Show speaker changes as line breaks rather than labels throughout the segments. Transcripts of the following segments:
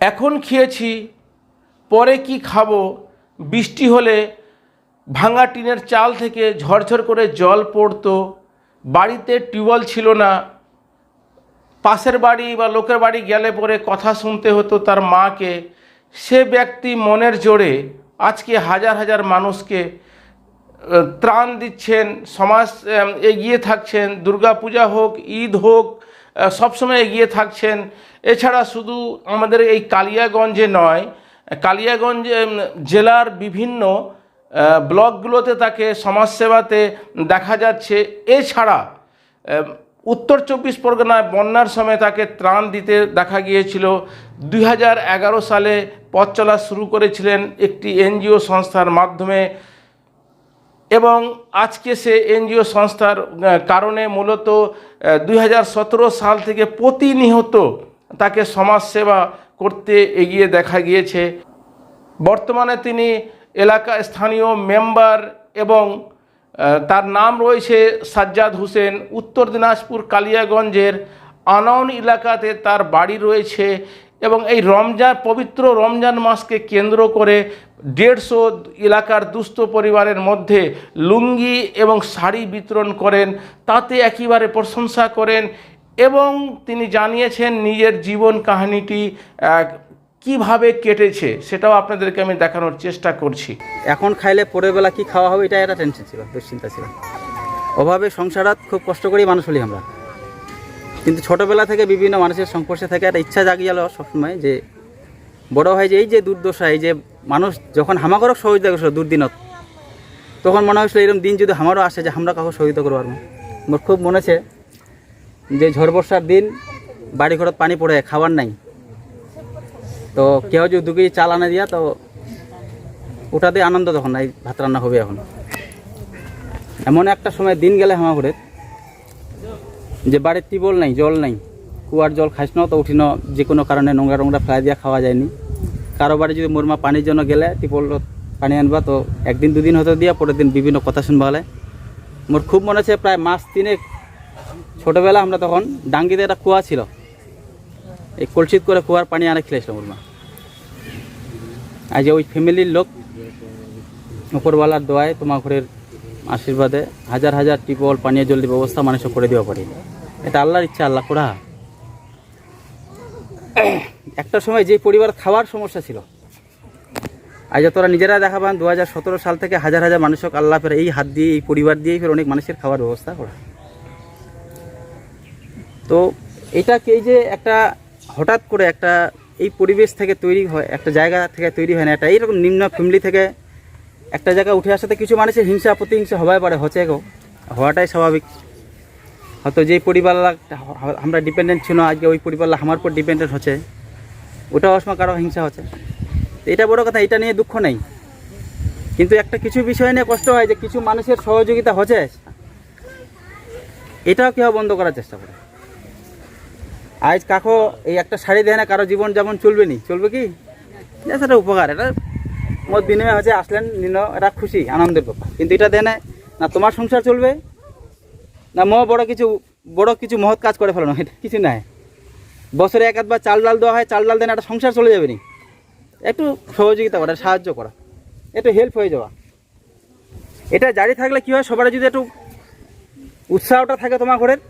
এখন খেয়েছি, পরে কি খাব? বৃষ্টি হলে ভাঙা টিনের চাল থেকে ঝরঝর করে জল পড়তো। বাড়িতে টিউবওয়েল ছিল না। পাশের বাড়ি বা লোকের বাড়ি গেলে পরে কথা শুনতে হতো তার মাকে। সে ব্যক্তি মনের জোরে আজকে হাজার হাজার মানুষকে ত্রাণ দিচ্ছেন, সমাজ এগিয়ে থাকছেন, দুর্গাপূজা হোক, ঈদ হোক সবসময় এগিয়ে থাকছেন। এছাড়া শুধু আমাদের এই কালিয়াগঞ্জে নয়, কালিয়াগঞ্জ জেলার বিভিন্ন ব্লকগুলোতে তাকে সমাজসেবাতে দেখা যাচ্ছে। এছাড়া উত্তর চব্বিশ পরগনায় বন্যার সময় তাকে ত্রাণ দিতে দেখা গিয়েছিল। দুই হাজার এগারো সালে পথ চলা শুরু করেছিলেন একটি এনজিও সংস্থার মাধ্যমে এবং আজকে সে এনজিও সংস্থার কারণে মূলত দুই হাজার সতেরো সাল থেকে প্রতিনিয়ত তাকে সমাজসেবা করতে এগিয়ে দেখা গিয়েছে। বর্তমানে তিনি এলাকা স্থানীয় মেম্বার এবং তার নাম রয়েছে সাজ্জাদ হোসেন। উত্তর দিনাজপুর কালিয়াগঞ্জের আনন এলাকাতে তার বাড়ি রয়েছে এবং এই রমজান, পবিত্র রমজান মাসকে কেন্দ্র করে দেড়শো এলাকার দুস্থ পরিবারের মধ্যে লুঙ্গি এবং শাড়ি বিতরণ করেন। তাতে একেবারে প্রশংসা করেন এবং তিনি জানিয়েছেন নিজের জীবন কাহিনীটি কীভাবে কেটেছে সেটাও আপনাদেরকে আমি দেখানোর চেষ্টা করছি।
এখন খাইলে পরের বেলা কি খাওয়া হবে এটা একটা টেনশন ছিল, দুশ্চিন্তা ছিল। অভাবে সংসারাত খুব কষ্ট করেই মানুষ হলি আমরা। কিন্তু ছোটোবেলা থেকে বিভিন্ন মানুষের সংস্পর্শে থেকে একটা ইচ্ছা জাগি গেল সবসময় যে, বড় হয় যে এই যে দুর্দশা, এই যে মানুষ যখন হামাকরক সহযোগিতা করছিল দুর্দিনত, তখন মনে হয়েছিল এরকম দিন যদি আমারও আসে যে আমরা কাউকে সহযোগিতা করব পারব মোর খুব মনে যে ঝড় বর্ষার দিন বাড়ি ঘরত পানি পড়ে, খাবার নাই। তো কেউ যদি দু কেজি চাল আনা দিয়া, তো ওটাতে আনন্দ তখন, এই ভাত রান্না হবে এখন। এমন একটা সময় দিন গেলে হামা করে যে বাড়ির টিবল নাই, জল নাই, কুয়ার জল খাইস না, তো উঠিন যে কোনো কারণে নোংরা নোংরা ফেলাই দিয়া খাওয়া যায়নি। কারও বাড়ি যদি মোরমা পানির জন্য গেলে টিপল পানি আনবা, তো একদিন দুদিন হতে দিয়া, পরের দিন বিভিন্ন কথা শুনবা হলে। মোর খুব মনে আছে, প্রায় মাস তিনে ছোটোবেলা আমরা তখন ডাঙ্গিতে একটা কুয়া ছিল। এই কলসিত করে কুয়ার পানি আনে খেলেছিলাম ওর মা। আজ ওই ফ্যামিলির লোক উপরওয়ালার দোয়ায় তোমার ঘরের আশীর্বাদে হাজার হাজার টিপল পানীয় জলের ব্যবস্থা মানুষ করে দেওয়া পারে। এটা আল্লাহর ইচ্ছা, আল্লাহ করা। একটা সময় যে পরিবার খাওয়ার সমস্যা ছিল, আজ তোরা নিজেরা দেখাবান দু হাজার সতেরো সাল থেকে হাজার হাজার মানুষক আল্লাহ ফের এই হাত দিয়ে, এই পরিবার দিয়েই ফের অনেক মানুষের খাওয়ার ব্যবস্থা করা। তো এটাকে এই যে একটা হঠাৎ করে একটা এই পরিবেশ থেকে তৈরি হয়, একটা জায়গা থেকে তৈরি হয় না, একটা এইরকম নিম্ন ফ্যামিলি থেকে একটা জায়গায় উঠে আসাতে কিছু মানুষের হিংসা, প্রতিহিংসা হবাই পারে হচ্ছে গো, হওয়াটাই স্বাভাবিক। হয়তো যেই পরিবার আমরা ডিপেন্ডেন্ট ছিল, আজকে ওই পরিবার আমার উপর ডিপেন্ডেন্ট হচ্ছে, ওটাও সময় কারও হিংসা হচ্ছে। এটা বড় কথা, এটা নিয়ে দুঃখ নেই। কিন্তু একটা কিছু বিষয় নিয়ে কষ্ট হয় যে কিছু মানুষের সহযোগিতা হচ্ছে, এটাও কেউ বন্ধ করার চেষ্টা করে। আজ কাকো এই একটা শাড়ি দেয় না, কারও জীবন যেমন চলবে নি। চলবে কি? এটা উপকার, এটা মোট বিনিময় হচ্ছে আসলেন নিল এটা খুশি, আনন্দের ব্যাপার। কিন্তু এটা দেয় না না তোমার সংসার চলবে, না ম বড় কিছু বড় কিছু মহৎ কাজ করে ফেলানো, এটা কিছু নাই। বছরে এক আধবার চাল ডাল দেওয়া হয়, চাল ডাল দেন একটা সংসার চলে যাবে নি। একটু সহযোগিতা করা সাহায্য করা, একটু হেল্প হয়ে যাওয়া। এটা জারি থাকলে কী হয় সবার যদি একটু উৎসাহটা থাকে তোমার ঘরের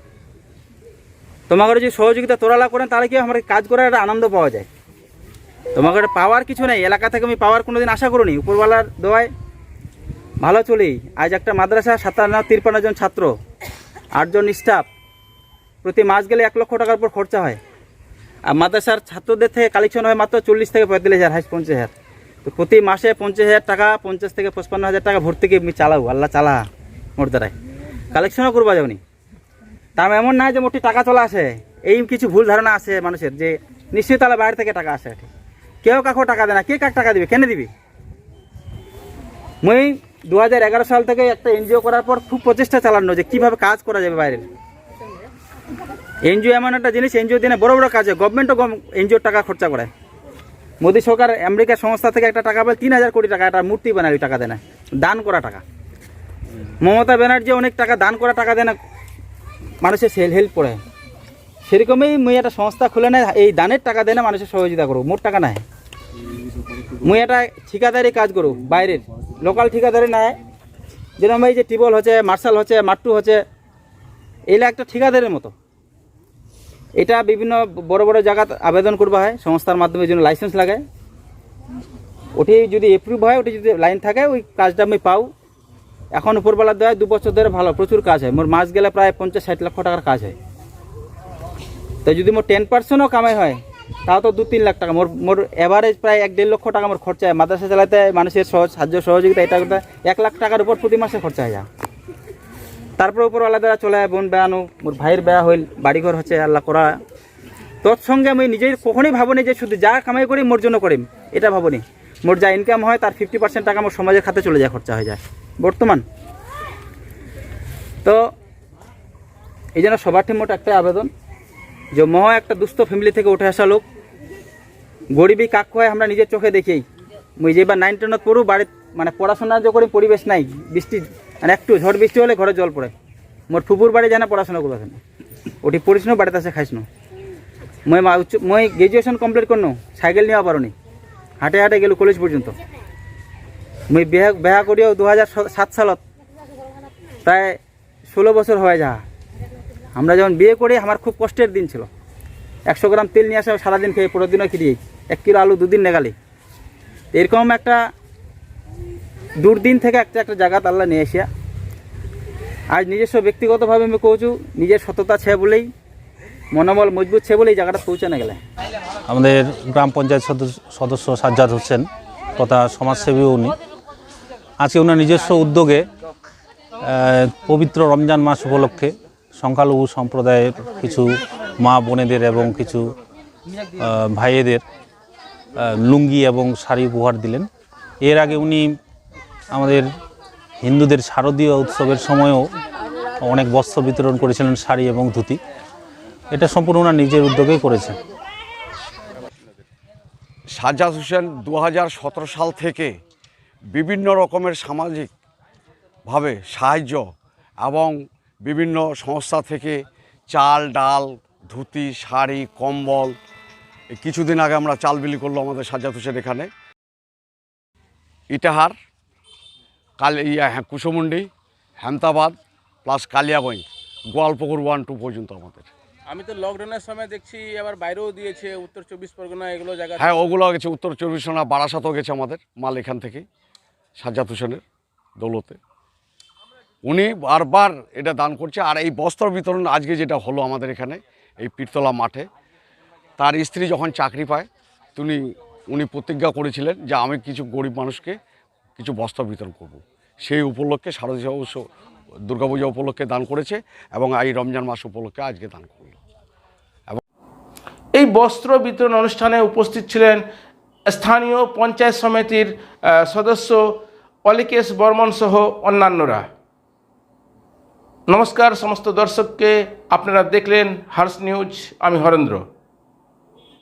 তোমাকে যদি সহযোগিতা তোরালা করেন, তাহলে কি আমার কাজ করার একটা আনন্দ পাওয়া যায়? তোমাকে পাওয়ার কিছু নেই। এলাকা থেকে আমি পাওয়ার কোনো দিন আশা করিনি। উপরওয়ালার দোয়ায় ভালো চলেই আজ একটা মাদ্রাসা, সাতান্ন তিরপান্ন জন ছাত্র আটজন স্টাফ প্রতি মাস গেলে এক লক্ষ টাকার উপর খরচা হয়। আর মাদ্রাসার ছাত্রদের থেকে কালেকশন হয় মাত্র চল্লিশ থেকে পঁয়তাল্লিশ হাজার হাইস পঞ্চাশ হাজার। তো প্রতি মাসে পঞ্চাশ হাজার টাকা, পঞ্চাশ থেকে পঁচপান্ন হাজার টাকা ভর্তি থেকে আমি চালাবো? আল্লাহ চালা মোট দ্বারাই কালেকশনও করবা যাবনি? তার এমন না যে মোটি টাকা চলে আসে। এই কিছু ভুল ধারণা আছে মানুষের যে নিশ্চয়ই তাহলে বাইরে থেকে টাকা আসে। কেউ কাকো টাকা দেয় না। কে কাক টাকা দিবে? কেন দিবি? মুই দু সাল থেকে একটা এনজিও করার পর খুব প্রচেষ্টা চালানো যে কীভাবে কাজ করা যাবে বাইরের। এনজিও এমন একটা জিনিস, এনজিও দিনে বড় বড় কাজে গভর্নমেন্টও এনজিওর টাকা খরচা করে। মোদী সরকার আমেরিকার সংস্থা থেকে একটা টাকা পায়, তিন হাজার কোটি টাকা। একটা মূর্তি ওই টাকা দেয় না। দান করা টাকা। মমতা ব্যানার্জি অনেক টাকা দান করা টাকা দেয় না। মানুষের সেল হেল্প করে। সেরকমই মুই একটা সংস্থা খুলে নেয় এই দানের টাকা দেয় না মানুষের সহযোগিতা করো মোট টাকা নেয় মুই একটা ঠিকাদারি কাজ করু বাইরের, লোকাল ঠিকাদারি নাই যেরকম এই যে টিবল হচ্ছে, মার্শাল হচ্ছে, মাট্টু হচ্ছে এইটা একটা ঠিকাদারের মতো। এটা বিভিন্ন বড় বড় জায়গাত আবেদন করবা হয়, সংস্থার মাধ্যমে জন্য লাইসেন্স লাগে ওটি যদি এপ্রুভ হয়, ওটি যদি লাইন থাকে, ওই কাজটা আমি পাও। এখন উপরবেলা দেয় দু বছর ধরে ভালো, প্রচুর কাজ হয়। মোর মাস গেলে প্রায় পঞ্চাশ ষাট লক্ষ টাকার কাজ হয়। তো যদি মোর টেন পার্সেন্টও কামাই হয়, তাও তো দু তিন লাখ টাকা। মোর মোর এভারেজ প্রায় এক দেড় লক্ষ টাকা মোর খরচা হয়। মাদ্রাসা চালাতে মানুষের সহজ, সাহায্য সহযোগিতা, এটা করতে এক লাখ টাকার উপর প্রতি মাসে খরচা হয়ে যায় তারপর উপর আলাদা চলে যায় বোন বেড়ানো মোর ভাইয়ের বেড়া হইল, বাড়িঘর হচ্ছে, আল্লাহ করা। তৎসঙ্গে আমি নিজের কখনোই ভাবনি যে শুধু যা কামাই করি, মোর জন্য করিম, এটা ভাবনি। মোর যা ইনকাম হয়, তার ফিফটি পার্সেন্ট টাকা মোর সমাজের খাতে চলে যায়, খরচা হয়ে যায়। বর্তমান। তো, এই জন্য সবার মোট একটাই আবেদন যে মহ একটা দুস্থ ফ্যামিলি থেকে উঠে আসা লোক। গরিবী কাক হয় আমরা নিজের চোখে দেখেই। মুই যে এবার নাইন টেনত পড়ু বাড়ির মানে পড়াশোনা যে করি পরিবেশ নাই, বৃষ্টি মানে একটু ঝড় বৃষ্টি হলে ঘরে জল পড়ে। মোর ফুপুর বাড়ি যায় না পড়াশোনা করবে না ওটি পড়িস না, বাড়িতে আসে খাইস না। মই উচ্চ মই গ্রাজুয়েশন কমপ্লিট করনো সাইকেল নিয়ে পারোনি। হাঁটে হাঁটে গেল কলেজ পর্যন্ত। মুই বিয়া বিয়া করিও দু হাজার সাত সালত। প্রায় ষোলো বছর হয়ে যা আমরা যখন বিয়ে করি, আমার খুব কষ্টের দিন ছিল। একশো গ্রাম তেল নিয়ে আসা, সারাদিন খেয়ে পরের দিনও কিনে এক কিলো আলু দুদিন নেগালি। এরকম একটা দুর্দিন থেকে একটা একটা জায়গা আল্লাহ নিয়ে আসিয়া। আজ নিজস্ব ব্যক্তিগতভাবে আমি কৌছু নিজের সততা ছে বলেই, মনোবল মজবুত ছে বলেই জায়গাটা পৌঁছানো গেলে।
আমাদের গ্রাম পঞ্চায়েত সদস্য সাজ্জাদ হোসেন, তথা সমাজসেবী উনি। আজকে ওনার নিজস্ব উদ্যোগে পবিত্র রমজান মাস উপলক্ষে সংখ্যালঘু সম্প্রদায়ের কিছু মা বোনেদের এবং কিছু ভাইয়েদের লুঙ্গি এবং শাড়ি উপহার দিলেন। এর আগে উনি আমাদের হিন্দুদের শারদীয় উৎসবের সময়ও অনেক বস্ত্র বিতরণ করেছিলেন, শাড়ি এবং ধুতি। এটা সম্পূর্ণ ওনার নিজের উদ্যোগেই করেছেন।
সাজ্জাদ হোসেন দু হাজার সতেরো সাল থেকে বিভিন্ন রকমের সামাজিকভাবে সাহায্য এবং বিভিন্ন সংস্থা থেকে চাল ডাল ধুতি শাড়ি কম্বল কিছুদিন আগে আমরা চাল বিলি করল আমাদের সাজ্জাদ হোসেন এখানে। ইটাহার কাল ইয়া হ্যাঁ Kushmundi Hemtabad plus Kaliaganj Goalpokhar one two পর্যন্ত আমাদের।
আমি তো লকডাউনের সময় দেখছি আবার বাইরেও দিয়েছে উত্তর চব্বিশ পরগনা এগুলো জায়গা
হ্যাঁ ওগুলো গেছে উত্তর চব্বিশ পরগনা বারাসাতও গেছে আমাদের মাল এখান থেকে সাজ্জাদ হোসেনের দৌলতে উনি বারবার এটা দান করছে, আর এই বস্ত্র বিতরণ আজকে যেটা হলো আমাদের এখানে, এই পীরতলা মাঠে, তার স্ত্রী যখন চাকরি পায়, তিনি, উনি প্রতিজ্ঞা করেছিলেন যে আমি কিছু গরিব মানুষকে কিছু বস্ত্র বিতরণ করব। সেই উপলক্ষে শারদীয় দুর্গাপূজা উপলক্ষে দান করেছে এবং এই রমজান মাস উপলক্ষে আজকে দান করল
এই বস্ত্র বিতরণ অনুষ্ঠানে উপস্থিত ছিলেন স্থানীয় পঞ্চায়েত সমিতির সদস্য অলিকেশ বর্মন সহ অন্যান্যরা। নমস্কার, সমস্ত দর্শককে আপনারা দেখলেন হার্স নিউজ, আমি হরেন্দ্র।